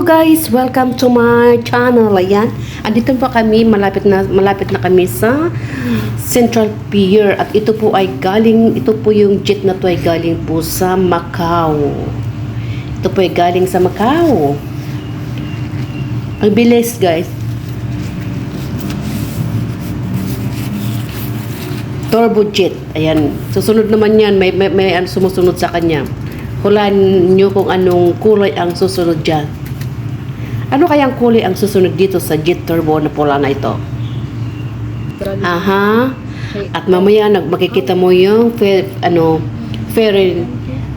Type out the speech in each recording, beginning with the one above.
Guys, welcome to my channel. Ayan, andito pa kami, malapit na malapit na kami sa Central Pier at ito po ay galing, ito po yung jet na to ay galing po sa Macau. Ito po ay galing sa Macau. Ang bilis guys. Turbo jet. Ayan. Susunod naman yan. May, may, may sumusunod sa kanya. Hulaan nyo kung anong kulay ang susunod dyan. Ano kayang kulay ang susunod dito sa jet turbo na pula na ito? Aha. At mamaya nag makikita mo yung fer, ano ferry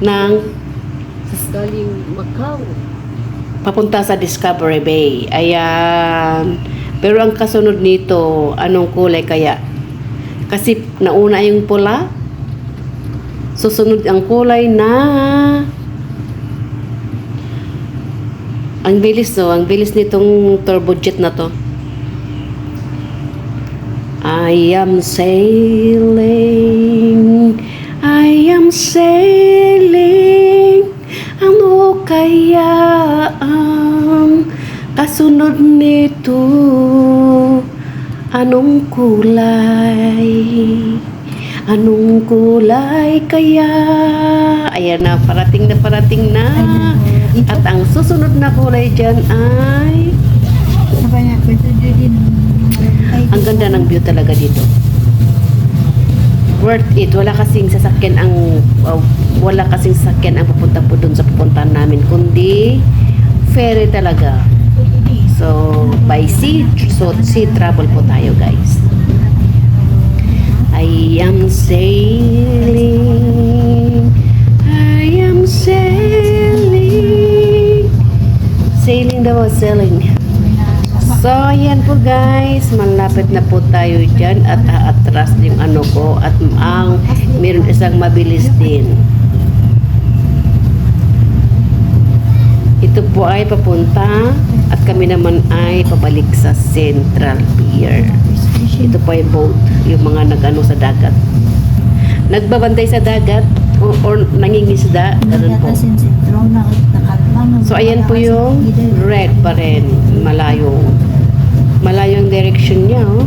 ng Galing Macau. papunta sa Discovery Bay. Ayan. Pero ang kasunod nito, anong kulay kaya? Kasi nauna yung pula. Susunod ang kulay na ang bilis to, ang bilis nitong turbojet na to. I am sailing, I am sailing, ano kaya ang kasunod nito? Anong kulay? Anong kulay kaya? Ayan na, parating na parating na. At ang susunod na kulay dyan ay... Ang ganda ng view talaga dito. Worth it. Wala kasing sasakyan ang... uh, wala kasing sasakyan ang pupunta po dun sa pupuntahan namin. Kundi, ferry talaga. So, by sea, so sea travel po tayo guys. I am sailing, I am sailing, sailing daw, sailing. So, ayan po guys, malapit na po tayo dyan at atras yung ano ko at ang meron isang mabilis din. Ito po ay papunta at kami naman ay pabalik sa Central Pier. Ito po ay boat, yung mga nagano sa dagat. Nagbabantay sa dagat o, or nangingisda, ganun po. So, ayan po yung red pa rin. Malayo. Malayo yung direction niya, oh.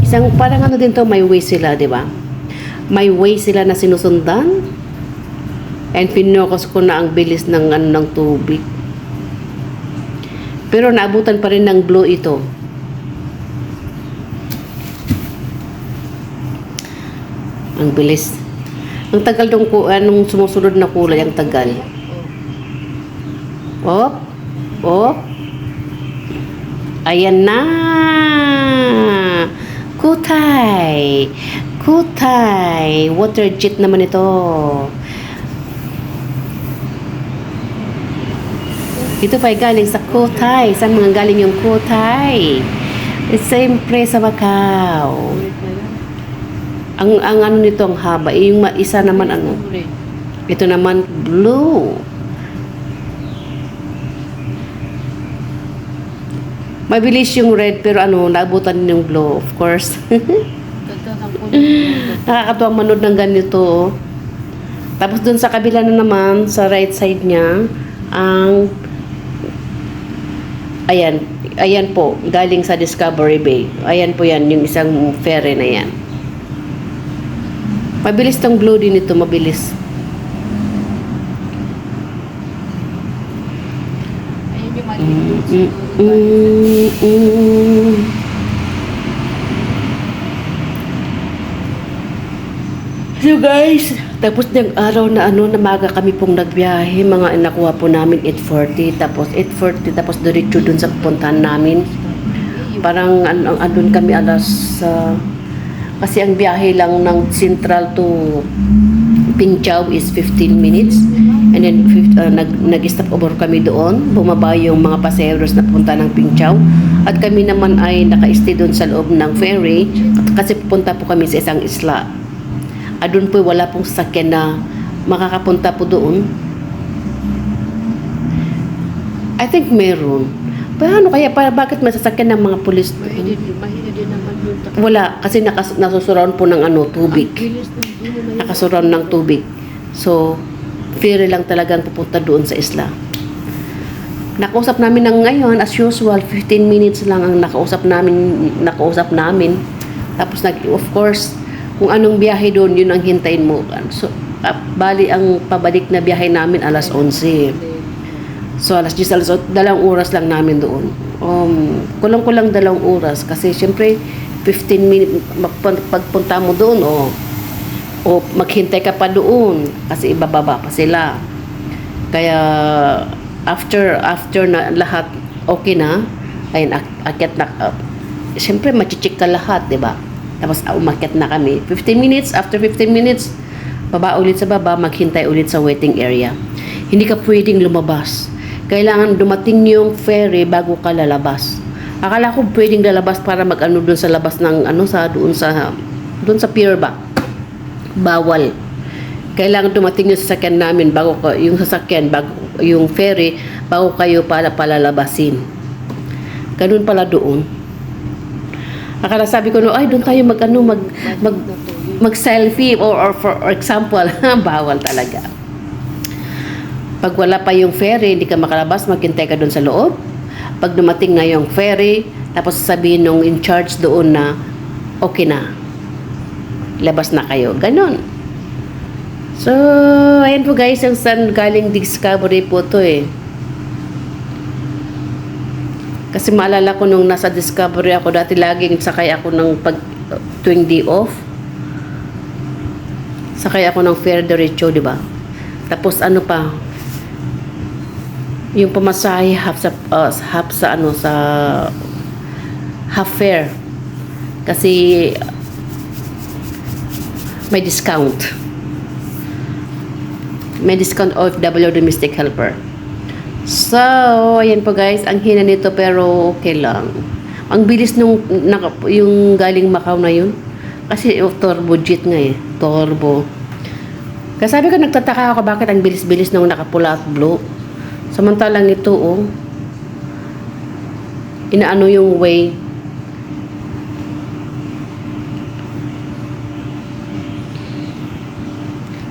Isang, parang ano din to, may way sila, di ba? May way sila na sinusundan. And pinokos ko na ang bilis ng, ano, ng tubig. Pero naabutan pa rin ng blue ito. Ang bilis. Ang tagal ku- anong sumusunod na kulay, ang tagal. Op. Op. Ayan na. Kutay. Kutay. Water jet naman ito. Ito pa ay galing sa Kutay. Saan mga galing yung Kutay? Siyempre sa Macau. Ang, ang ano nito, ang haba. Yung isa naman ano. Ito naman, blue. Mabilis yung red pero ano, naabutan din yung blue, of course. Nakakatuwang manood ng ganito. oh. Tapos dun sa kabila na naman, sa right side niya, ang ayan, ayan po, galing sa Discovery Bay. Ayan po yan, yung isang ferry na yan. Mabilis tong blue din ito, mabilis. Ayun yung So guys, tapos ng araw na ano, na maga kami pong nagbiyahe, mga nakuha po namin 8.40, tapos 8.40, tapos diretso dun sa pupuntahan namin. Parang ano, andun kami alas, ah, kasi ang biyahe lang ng Central to Pinchao is 15 minutes. And then uh, nag, nag-stop over kami doon. Bumaba yung mga passengers na punta ng Pinchao. At kami naman ay naka-stay doon sa loob ng ferry kasi pupunta po kami sa isang isla. At doon po wala pong sasakyan na makakapunta po doon. I think meron. Paano kaya? Pa, bakit masasakyan ng mga pulis? Mahina din, mahina din naman yun. Wala, kasi nakas, nasusurround po ng ano, tubig. Bilis ng bulo na yun. Nakasurround ng tubig. So, ferry lang talagang pupunta doon sa isla. Nakausap namin ng ngayon, as usual, 15 minutes lang ang nakausap namin, nakausap namin. Tapos, nag, of course, kung anong biyahe doon, yun ang hintayin mo. So, ah, bali ang pabalik na biyahe namin alas 11. So, alas 10, alas 8, dalawang oras lang namin doon. Um, kulang-kulang dalawang oras. Kasi, syempre, 15 minutes, pagpunta mo doon, o, o maghintay ka pa doon. Kasi ibababa pa sila. Kaya, after, after na lahat okay na, ayun, ak- na, uh, syempre, machichik ka lahat, di ba? Tapos, uh, umakyat na kami. 15 minutes, after 15 minutes, baba ulit sa baba, maghintay ulit sa waiting area. Hindi ka pwedeng lumabas. Kailangan dumating yung ferry bago ka lalabas. Akala ko pwedeng lalabas para mag-ano doon sa labas ng ano sa doon sa doon sa pier ba. Bawal. Kailangan dumating yung sasakyan namin bago ka, yung sasakyan bago yung ferry bago kayo para palalabasin. Ganun pala doon. Akala sabi ko no, ay doon tayo mag ano mag mag mag-selfie or, or for example, bawal talaga. Pag wala pa yung ferry, hindi ka makalabas, maghintay ka doon sa loob. Pag dumating na yung ferry, tapos sabihin nung in charge doon na okay na. Labas na kayo. Ganon. So, ayan po guys, yung san galing Discovery po to eh. Kasi maalala ko nung nasa Discovery ako, dati laging sakay ako ng pag tuwing day off. Sakay ako ng fare diretso, di ba? Tapos ano pa, yung pamasahe half sa uh, half sa ano sa half fare. Kasi may discount. May discount OFW domestic helper. So, ayan po guys, ang hina nito pero okay lang. Ang bilis nung yung galing Macau na yun. Kasi oh, turbo jet nga eh. Turbo. Kasi sabi ko, nagtataka ako bakit ang bilis-bilis nung nakapula at blue. Samantalang ito, oh, inaano yung way.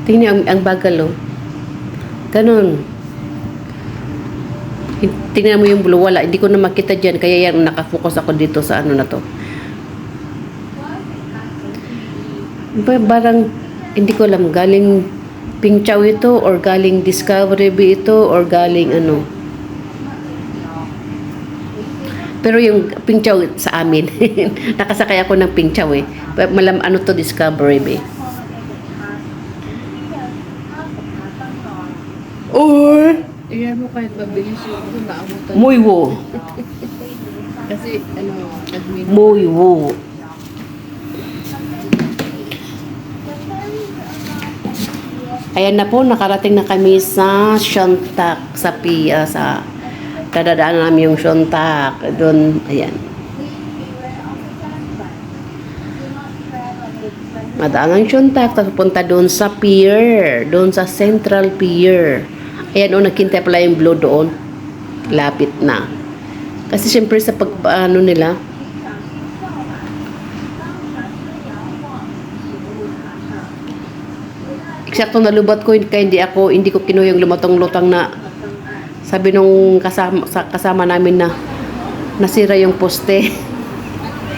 Tingnan ang, ang bagal, oh. Ganun. Tingnan mo yung blue, wala. Hindi ko na makita dyan, kaya yan, nakafocus ako dito sa ano na to. Ba- Barang, hindi ko alam, galing Pingchow ito, or galing Discovery Bay ito, or galing ano. Pero yung Pingchow sa amin, nakasakay ako ng Pingchow eh. Malam, ano to Discovery Bay. Iyan mo kahit mabilis yun, kung naabutan. muy wo. Kasi, ano, admin. Muy wo. Ayan na po, nakarating na kami sa Shontak, sa Pia, sa dadadaan namin yung Shontak. Doon, ayan. Madaan ang Shontak, tapos punta doon sa pier, doon sa Central Pier. Ayan o, nagkintay pala yung blue doon. Lapit na. Kasi syempre sa pag, ano nila, eksakto nalubat ko kaya hindi ako hindi ko kinuha yung lumatong-lutang na sabi nung kasama sa kasama namin na nasira yung poste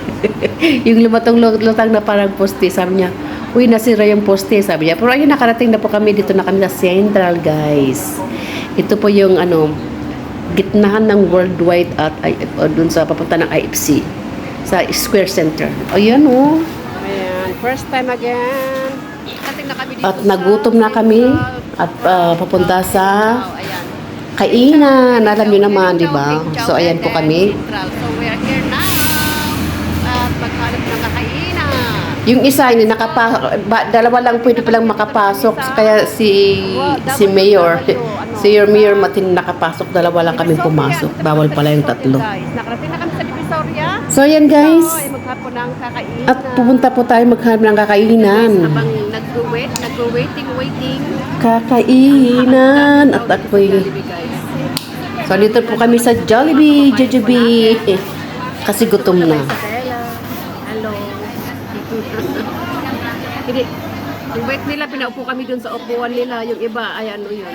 yung lumatong-lutang na parang poste sabi niya uy nasira yung poste sabi niya pero ayun nakarating na po kami dito na kami sa Central guys ito po yung ano gitnahan ng worldwide at ay, o, dun sa papunta ng IFC sa Square Center ayan oh ayan first time again Kasi na kami dito at nagutom na kami at ah, papunta sa kainan. Alam nyo naman, di ba? So, ayan po kami. So, we're here now. At maghanap ng kakainan. Yung isa, hindi nakapa, ba, dalawa lang pwede palang makapasok. Kaya si, si Mayor, si your Mayor Matin nakapasok, dalawa lang kami pumasok. Bawal pala yung tatlo. Na. So, ayan guys. At pupunta po tayo maghanap ng kakainan. Nag-wait, nag-waiting, waiting. Kakainan. At ako'y... So, dito po kami sa Jollibee, Jollibee. Kasi gutom na. Hindi. Yung bait nila, pinaupo kami dun sa upuan nila. Yung iba, ay ano yun.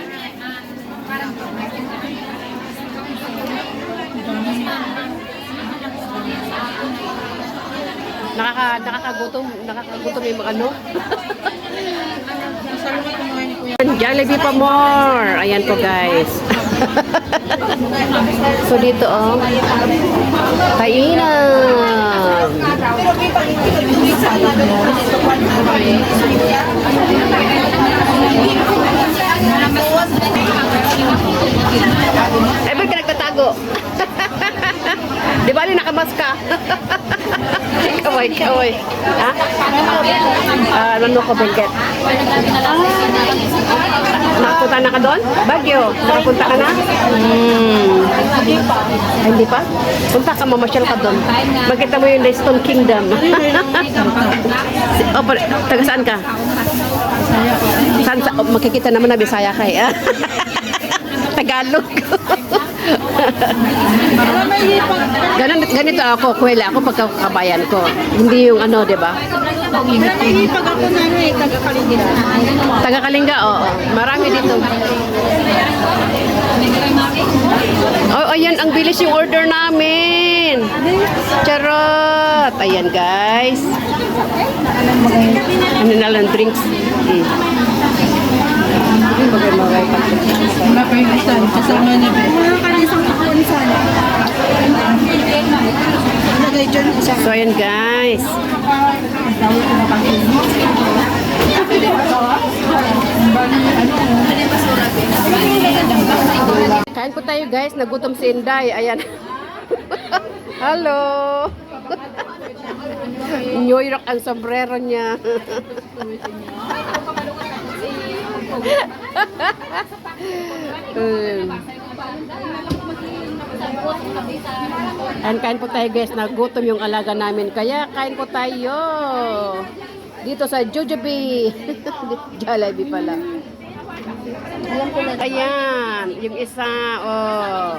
Nakaka, nakakagutom, nakakagutom yung mga ano. Jollibee pa more. Ayan po guys. so dito oh. Kainan. Eh, ba't ka nagtatago? Di ba rin nakamas ka? kaway, kaway. Ha? Ah, ano ko, Benket? Ah, nakapunta na ka doon? Bagyo, nakapunta ka na? Hmm. Ay, hindi pa? Punta ka, mamasyal ka doon. Makita mo yung Stone Kingdom. o, pa- taga saan ka? Saan, sa, oh, makikita naman na Bisaya ka eh. Tagalog. Ganun, ganito ako, kuwela ako pagkakabayan ko. Hindi yung ano, di ba? Nahihipag ako na ano eh, taga-kaligid na. Taga Kalinga, oo. Marami dito. Oh, ayan, ang bilis yung order namin. Charot! Ayan, guys. Ano na lang, drinks. Mm. Wala pa yung isan, kasama niya. Wala ka isang taon sana. So, ayan, guys. Kain po tayo, guys. Nagutom si Inday. Ayan. Hello. New York ang sombrero niya. um. Kain, po tayo guys, nagutom yung alaga namin. Kaya kain po tayo. Dito sa Jojobi. Jollibee pala. Ayan, yung isa, oh.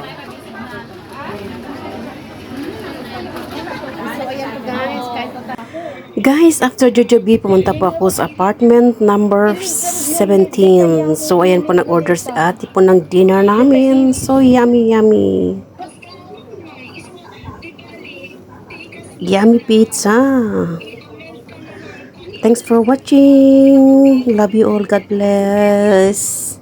So, ayan po guys, after Jojobi, pumunta po ako sa apartment number 17. So, ayan po nag-order si ate po ng dinner namin. So, yummy, yummy. Yummy pizza. Thanks for watching. Love you all. God bless.